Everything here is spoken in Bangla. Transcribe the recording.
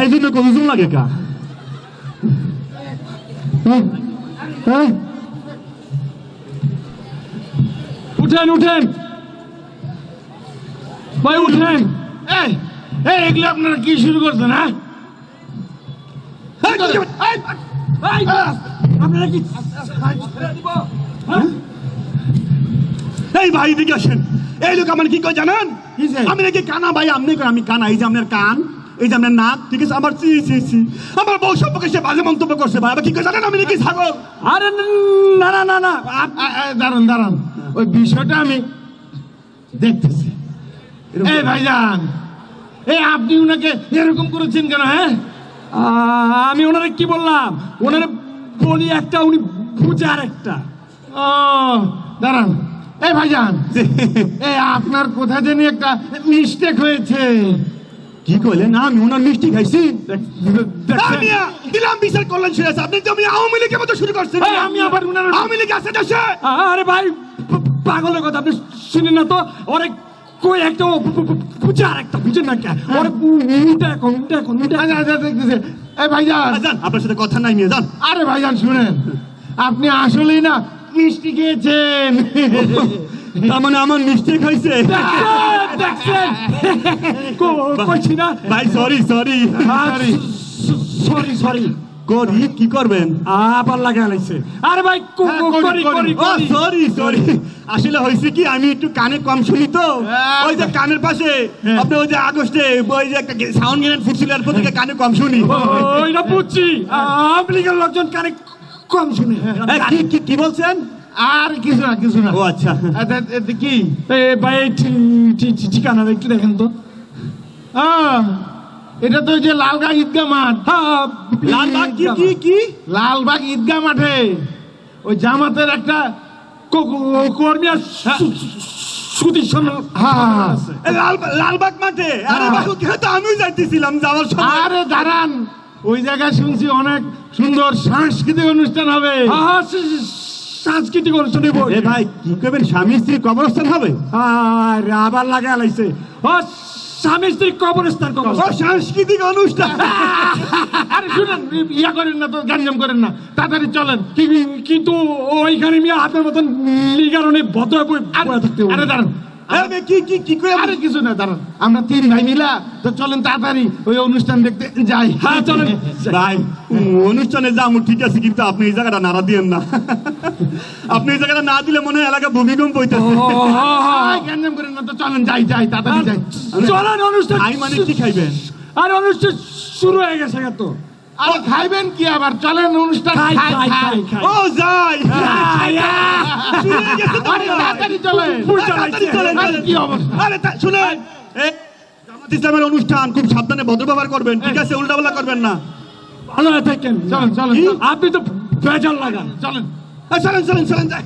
এই জন্য কতজন লাগে কা? হ্যাঁ? উঠেন উঠেন। ভাই উঠেন। এই এই এগুলো আপনারা কি শুরু করছেন হ্যাঁ? এই, আপনারা কি হ্যাঁ? এই ভাই দিকে আসেন। এই লোক আমার কি কয় জানেন? আমি নাকি কানা ভাই আপনি আমি কানা এই যে আপনার কান। এই যে আপনার নাক ঠিক আছে? আমার চি চি চি। আমার বউ সম্পর্কে সে বাজে মন্তব্য করছে ভাই। আবার কি জানেন আমি নাকি ছাগল? আরে না না না না দাঁড়ান দাঁড়ান। ওই বিষয়টা আমি দেখতেছি। এই ভাইজান এই আপনি উনাকে এরকম করেছেন কেন হ্যাঁ? আমি ওনারে কি বললাম? ওনারে বলি একটা উনি বুঝে আর একটা ও দাঁড়ান। এই ভাইজান এই আপনার কোথা জানি একটা মিস্টেক হয়েছে। কি কইলে না আমি ওনার মিষ্টি খাইছি। দিলাম বিচার করলেন শেষ আপনি তো আমি আওয়ামী লীগের মতো শুরু করছেন এই, আমি আবার উনার আওয়ামী লীগ আছে দেশে। আরে ভাই পাগলের কথা আপনি শুনেন না তো? অনেক কই একটা আর একটা বুঝেন না কে ওরে উল্টা এখন উল্টা এখন উল্টা দেখতেছে এই ভাইজান। আপনার সাথে কথা নাই নিয়ে যান। আরে ভাইজান শুনেন। আপনি আসলেই না মিষ্টি খেয়েছেন। তার মানে আমার মিস্টেক হয়েছে দেখছেন, হ্যাঁ, কানে কম শুনি তো হ্যাঁ। ওই যে কানের পাশে ওই যে আগস্টে ওই যে সাউন্ড গ্রেনেড ফুটছিল এরপর থেকে কানে কম শুনি লোকজন কানে কম শুনে কি কি বলছেন আর কিছু না কিছু না। ও আচ্ছা। কি? ভাই ঠিকানা একটু দেখেন তো। এটা তো ওই যে লালবাগ ঈদগাহ মাঠ। লালবাগ কি কি কি? লালবাগ ঈদগাহ মাঠে। ওই জামাতের একটা কর্মী লালবাগ মাঠে? আরে। তো আমিও যাইতেছিলাম যাওয়ার সময়। আরে দাঁড়ান। ওই জায়গায় শুনছি অনেক সুন্দর সাংস্কৃতিক অনুষ্ঠান হবে। সাংস্কৃতিক অনুষ্ঠানে এ ভাই কি করবেন স্বামী স্ত্রী কবরস্থান হবে? আর আবার লাগা লাইছে। ও স্বামী স্ত্রী কবরস্থান কবরস্থান সাংস্কৃতিক অনুষ্ঠান। আরে শুনেন ইয়া করেন না তো গ্যাঞ্জাম করেন না। তাড়াতাড়ি চলেন। কিন্তু ওইখানে মিয়া হাতের মতন লিগারণে ভদ্র আরে দাঁড়ান কি কি কি করে আরে কিছু না দাঁড়ান। আমরা তিন ভাই মিলা তো চলেন তাড়াতাড়ি ওই অনুষ্ঠান দেখতে যাই। হ্যাঁ চলেন। ভাই অনুষ্ঠানে যাব ঠিক আছে কিন্তু আপনি এই জায়গাটা নাড়া দিয়েন না। আপনি এই জায়গাটা না দিলে মনে হয় এলাকা ভূমিকম্প হইতেছে। আয়, গ্যাঞ্জাম করেন না তো চলেন যাই যাই তাড়াতাড়ি যাই। চলেন অনুষ্ঠান আই মানে কি খাইবেন? আর অনুষ্ঠান শুরু হয়ে গেছে তো। আরে খাইবেন কি আবার? চলেন অনুষ্ঠান খাই খাই খাই ও যাই। আরে তাড়াতাড়ি চলেন। বুঝতে তাড়াতাড়ি চলেন, চলেন। কি অবস্থা? আরে তা- শুনেন। এ, জামাত ইসলামের অনুষ্ঠান খুব সাবধানে ভদ্র ব্যবহার করবেন। ঠিক আছে উল্টাপাল্টা করবেন না। ভালো থাকেন। চলেন চলেন আপনি তো বেজার লাগান। চলেন। চলেন চলেন চলেন যাই।